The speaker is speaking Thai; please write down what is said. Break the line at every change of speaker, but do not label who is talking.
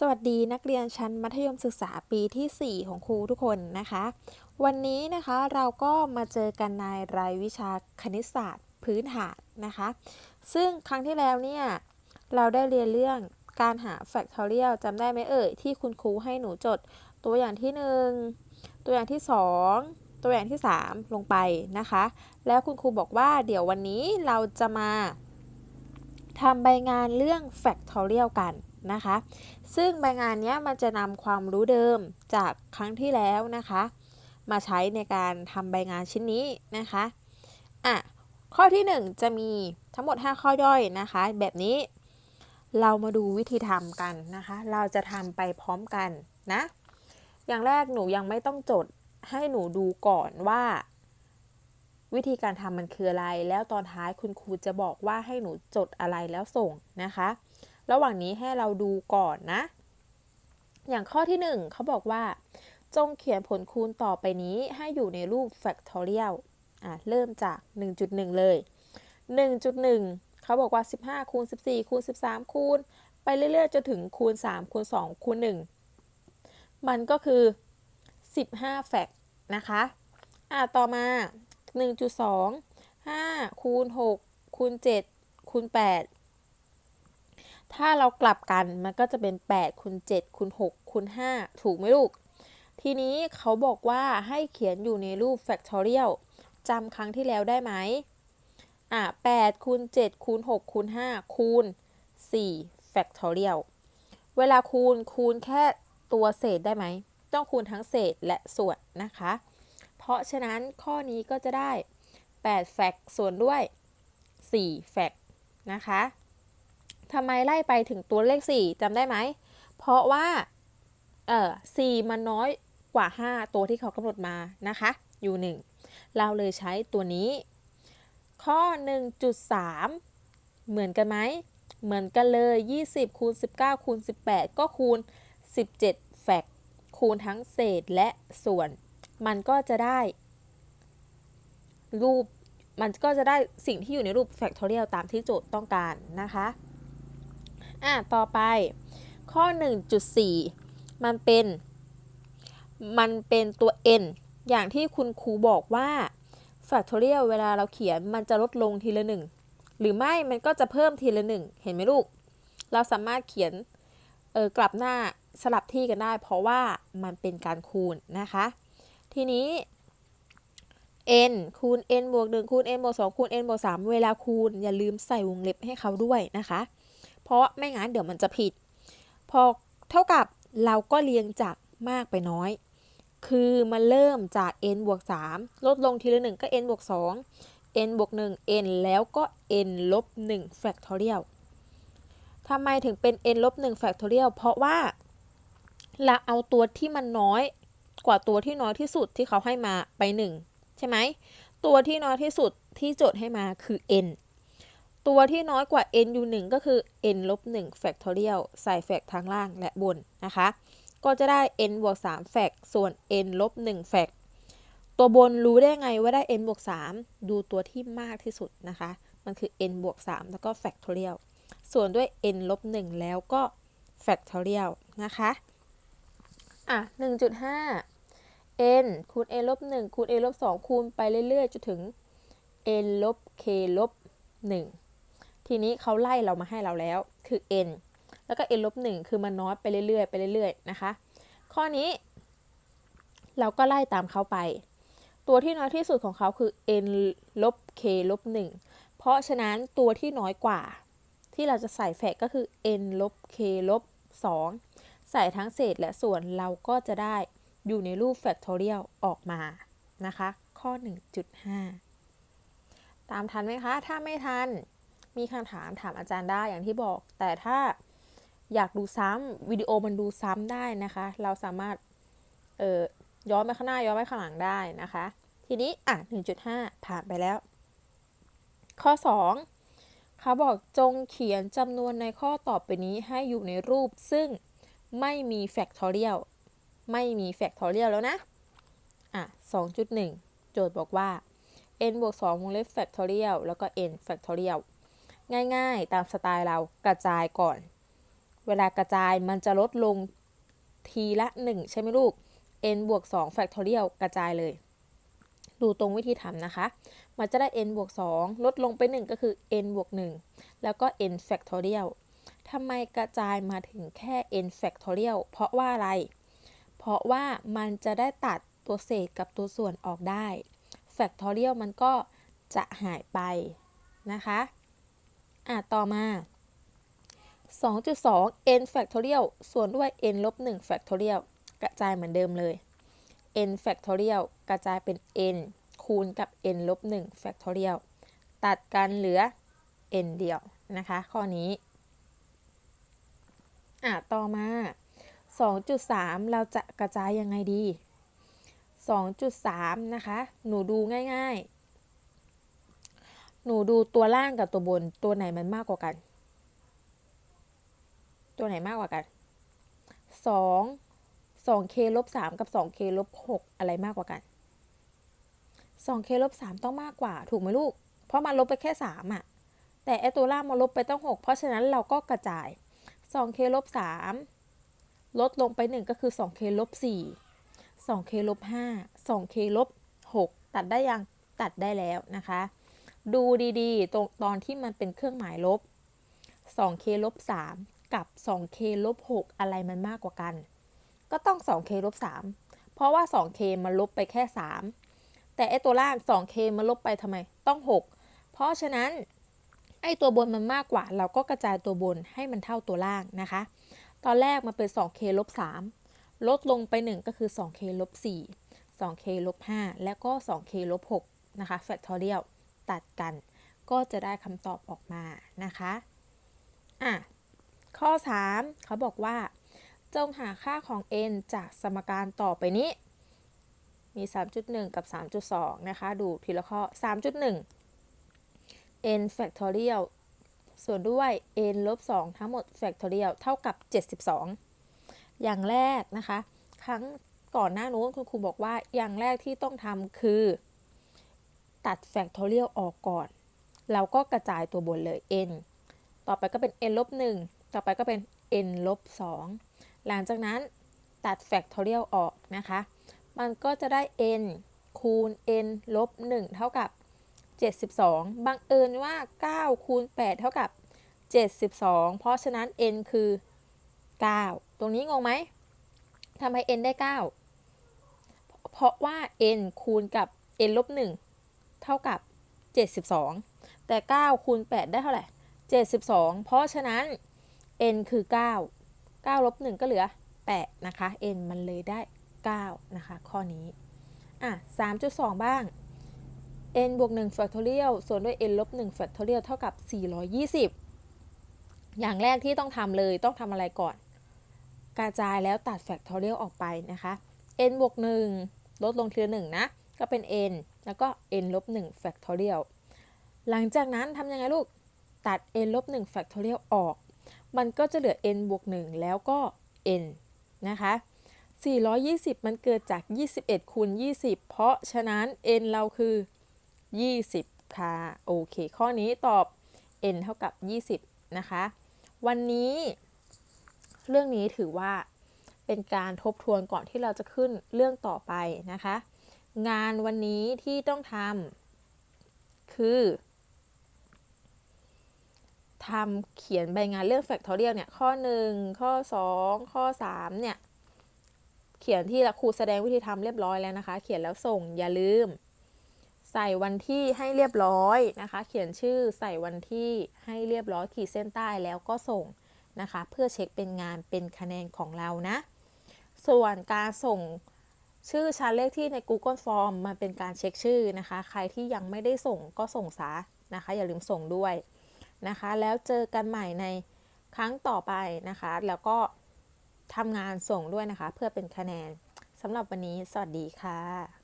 สวัสดีนักเรียนชั้นมัธยมศึกษาปีที่ 4 ของครูทุกคนนะคะ วันนี้นะคะเราก็มาเจอกันในรายวิชาคณิตศาสตร์พื้นฐานนะคะ ซึ่งครั้งที่แล้วเนี่ย เราได้เรียนเรื่องการหา factorial จำได้ไหมเอ่ย ที่คุณครูให้หนูจดตัวอย่างที่ 1 ตัวอย่างที่ 2 ตัวอย่างที่ 3 ลงไปนะคะ แล้วคุณครูบอกว่าเดี๋ยววันนี้เราจะมาทำใบงานเรื่อง factorial กัน นะคะ ซึ่งใบงานนี้มันจะนำความรู้เดิมจากครั้งที่แล้วนะคะ มาใช้ในการทำใบงานชิ้นนี้นะคะอะข้อที่ 1 จะมีทั้งหมด 5 ข้อย่อยนะคะ แบบนี้เรามาดูวิธีทำกันนะคะ เราจะทำไปพร้อมกันนะ อย่างแรกหนูยังไม่ต้องจดให้หนูดูก่อนว่า วิธีการทำมันคืออะไร แล้วตอนท้ายคุณครูจะบอกว่าให้หนูจดอะไรแล้วส่งนะคะ ระหว่างนี้ให้เราดูก่อนนะ อย่างข้อที่ 1เขาบอกว่า จงเขียนผลคูณต่อไปนี้ให้อยู่ในรูป factorial อะเริ่มจาก 1.1 เลย 1.1 เขาบอกว่า 15คูณ14คูณ13คูณไปเรื่อยๆจนถึงคูณ3คูณ2คูณ1 มันก็คือ 15 แฟกนะคะอะต่อมา 1.2 5คูณ6คูณ7คูณ8 ถ้าเรากลับกันมันก็จะเป็น8คูณ7คูณ6คูณ5ถูกไหมลูก ทีนี้เขาบอกว่าให้เขียนอยู่ในรูป factorial จำครั้งที่แล้วได้ไหมอะ8คูณ7คูณ6คูณ5คูณ4 factorial เวลาคูณคูณแค่ตัวเศษได้ไหม ต้องคูณทั้งเศษและส่วนนะคะ เพราะฉะนั้นข้อนี้ก็จะได้8แฟกส่วนด้วย4แฟกนะคะ ทำไมไล่ไปถึงตัวเลข 4จำได้ไหม เพราะว่า เออ4มันน้อยกว่า 5 ตัวที่เขากำหนดมานะคะอยู่ 1 เราเลยใช้ตัวนี้ ข้อ 1.3 เหมือนกันไหม เหมือนกันเลย 20คูณ19คูณ18 ก็คูณ 17 แฟกคูณทั้งเศษและส่วน มันก็จะได้ รูป มันก็จะได้สิ่งที่อยู่ในรูป factorial ตามที่โจทย์ต้องการนะคะ อะต่อไป ข้อ 1.4 มันเป็น มันเป็นตัว n อย่างที่คุณครูบอกว่า factorial เวลาเราเขียนมันจะลดลงทีละหนึ่งหรือไม่มันก็จะเพิ่มทีละหนึ่งเห็นไหมลูก เราสามารถเขียนเออกลับหน้าสลับที่กันได้ เพราะว่ามันเป็นการคูณนะคะ ทีนี้ n คูณ n บวก1คูณ n บวก2คูณ n บวก3เวลาคูณ อย่าลืมใส่วงเล็บให้เขาด้วยนะคะ เพราะไม่งั้นเดี๋ยวมันจะผิด พอเท่ากับเราก็เรียงจากมากไปน้อย คือมาเริ่มจาก n บวก3ลดลงทีละ 1 ก็ n บวก2 n บวก1 n แล้วก็ n ลบ1 factorial ทำไมถึงเป็น n ลบ1 factorial เพราะว่าเราเอาตัวที่มันน้อยกว่าตัวที่น้อยที่สุดที่เขาให้มาไป 1 ใช่ไหม ตัวที่น้อยที่สุดที่โจทย์ให้มาคือ n ตัวที่น้อยกว่า n อยู่1ก็คือ n ลบ1 factorial ใส่แฟกทางล่างและบนนะคะ ก็จะได้ n บวก3แฟกส่วน n ลบ1แฟกตัวบนรู้ได้ไงว่าได้ n บวก3ดูตัวที่มากที่สุดนะคะ มันคือ n บวก3แล้วก็ factorial ส่วนด้วย n ลบ1แล้วก็ factorial นะคะ อะ 1.5 n คูณ n ลบ1คูณ n ลบ2คูณไปเรื่อยๆจนถึง n ลบ k ลบ1 ทีนี้เขาไล่เรามาให้เราแล้ว คือ n แล้วก็ n ลบ1คือมันน้อยไปเรื่อยๆไปเรื่อยๆนะคะ ข้อนี้ เราก็ไล่ตามเขาไป ตัวที่น้อยที่สุดของเขาคือ n ลบ k ลบ1เพราะฉะนั้นตัวที่น้อยกว่า ที่เราจะใส่แฟกก็คือ n ลบ k ลบ2ใส่ทั้งเศษและส่วนเราก็จะได้อยู่ในรูป factorial ออกมานะคะ ข้อ 1.5 ตามทันไหมคะ ถ้าไม่ทัน มีคำถามถามอาจารย์ได้อย่างที่บอก แต่ถ้าอยากดูซ้ำวิดีโอมันดูซ้ำได้นะคะ เราสามารถเอ่อย้อนไปข้างหน้าย้อนไปข้างหลังได้นะคะ ทีนี้อะ1.5 ผ่านไปแล้ว ข้อ 2เขาบอกจงเขียนจำนวนในข้อต่อไปนี้ให้อยู่ในรูป ซึ่งไม่มี factorial ไม่มี factorial แล้วนะอะ2.1 โจทย์บอกว่า n บวก2วงเล็บ factorial แล้วก็ n factorial ง่ายๆ ตามสไตล์เรากระจายก่อน เวลากระจายมันจะลดลงทีละ 1 ใช่ไหมลูก n บวก2 factorial กระจายเลย ดูตรงวิธีทำนะคะ มันจะได้ n บวก2ลดลงไป 1 ก็คือ n บวก1แล้วก็ n factorial ทำไมกระจายมาถึงแค่ n factorial เพราะว่าอะไร เพราะว่ามันจะได้ตัดตัวเศษกับตัวส่วนออกได้ factorial มันก็จะหายไปนะคะ อะต่อมา 2.2 n factorial ส่วนด้วย n ลบ1 factorial กระจายเหมือนเดิมเลย n factorial กระจายเป็น n คูณกับ n ลบ1 factorial ตัดกันเหลือ n เดียวนะคะ ข้อนี้ อะต่อมา 2.3 เราจะกระจายยังไงดี 2.3 นะคะ หนูดูง่ายๆ หนูดูตัวล่างกับตัวบนตัวไหนมันมากกว่ากัน ตัวไหนมากกว่ากัน2 2k ลบ3กับ 2k ลบ6อะไรมากกว่ากัน 2k ลบ3ต้องมากกว่า ถูกไหมลูก เพราะมันลบไปแค่3อะแต่ไอตัวล่างมาลบไปต้อง6เพราะฉะนั้นเราก็กระจาย 2k ลบ3ลดลงไป1ก็คือ 2k ลบ4 2k ลบ5 2k ลบ6ตัดได้ยังตัดได้แล้วนะคะ ดูดีๆ ตรงตอนที่มันเป็นเครื่องหมายลบ 2k ลบ3กับ 2k ลบ6อะไรมันมากกว่ากัน ก็ต้อง 2k ลบ3เพราะว่า 2k มันลบไปแค่ 3 แต่ไอตัวล่าง 2k มันลบไปทำไมต้อง 6 เพราะฉะนั้นไอตัวบนมันมากกว่า เราก็กระจายตัวบนให้มันเท่าตัวล่างนะคะ ตอนแรกมันเป็น 2k ลบ3ลดลงไป 1 ก็คือ 2k ลบ4 2k ลบ5แล้วก็ 2k ลบ6นะคะ factorial ตัดกัน ก็จะได้คำตอบออกมานะคะอะข้อ 3 เขาบอกว่า จงหาค่าของ n จากสมการต่อไปนี้ มี 3.1 กับ 3.2 นะคะ ดูทีละข้อ 3.1 n factorial ส่วนด้วย n ลบ 2 ทั้งหมด factorial เท่ากับ 72 อย่างแรกนะคะ ครั้งก่อนหน้านู้นคุณครูบอกว่าอย่างแรกที่ต้องทำคือ ตัด factorial ออกก่อน เราก็กระจายตัวบนเลย n ต่อไปก็เป็น n ลบ1ต่อไปก็เป็น n ลบ2หลังจากนั้นตัด factorial ออกนะคะ มันก็จะได้ n คูณ n ลบ1เท่ากับ 72 บังเอิญว่า 9 คูณ 8 เท่ากับ 72 เพราะฉะนั้น n คือ 9 ตรงนี้งงไหมทำไม n ได้ 9 เพราะว่า n คูณกับ n ลบ1 เท่ากับ 72 แต่ 9 คูณ 8 ได้เท่าไหร่ 72 เพราะฉะนั้น n คือ 9 9ลบ1ก็เหลือ 8 นะคะ n มันเลยได้ 9 นะคะ ข้อนี้ อะ 3.2 บ้าง n บวก1 factorial ส่วนด้วย n ลบ1 factorial เท่ากับ 420 อย่างแรกที่ต้องทำเลยต้องทำอะไรก่อน กระจายแล้วตัด factorial ออกไปนะคะ n บวก1ลดลงทีละ1นะ ก็เป็น n แล้วก็ n ลบ1 factorial หลังจากนั้นทำยังไงลูก ตัด n ลบ1 factorial ออก มันก็จะเหลือ n บวก 1 แล้วก็ n นะคะ420 มันเกิดจาก 21คูณ20 เพราะฉะนั้น n เราคือ 20 ค่ะ โอเค ข้อนี้ตอบ n เท่ากับ 20 นะคะ วันนี้ เรื่องนี้ถือว่าเป็นการทบทวนก่อนที่เราจะขึ้นเรื่องต่อไปนะคะ งานวันนี้ที่ต้องทำคือทำเขียนใบงานเรื่อง factorial เนี่ย ข้อ 1 ข้อ 2 ข้อ 3 เนี่ย เขียนที่ครูแสดงวิธีทำเรียบร้อยแล้วนะคะ เขียนแล้วส่งอย่าลืม ใส่วันที่ให้เรียบร้อยนะคะ เขียนชื่อใส่วันที่ให้เรียบร้อยขีดเส้นใต้แล้วก็ส่งนะคะ เพื่อเช็คเป็นงานเป็นคะแนนของเรานะ ส่วนการส่ง ชื่อชั้นเลขที่ใน Google Form มันเป็นการเช็คชื่อนะคะ ใครที่ยังไม่ได้ส่งก็ส่งซะนะคะ อย่าลืมส่งด้วยนะคะ แล้วเจอกันใหม่ในครั้งต่อไปนะคะ แล้วก็ทำงานส่งด้วยนะคะ เพื่อเป็นคะแนนสำหรับวันนี้สวัสดีค่ะ